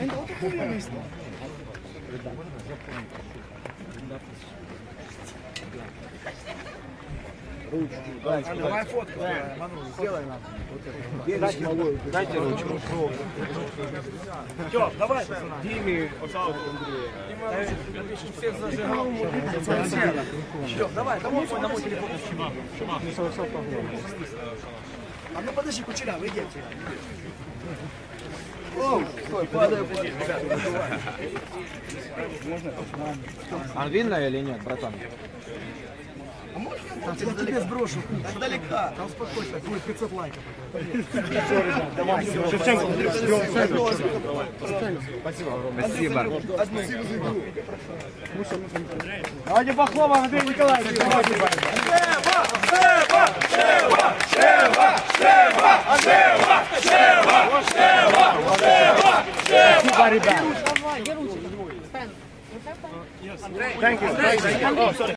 Это вот такое место. Давай фотку. Сделай нам. Дайте ручку. Все, давай. Диме, Всех зажигал. Все, давай, домой мой, на мой телефон. А ну подожди, кучера, вы идете. О, стой, падай, падай. А видно или нет, братан? Там я тебе сброшу. Далека. Там успокойся, будет 500 лайков. Спасибо. Давайте Бахлова, Андрей Николаевич. back. Thank you. Thank you. Oh, sorry.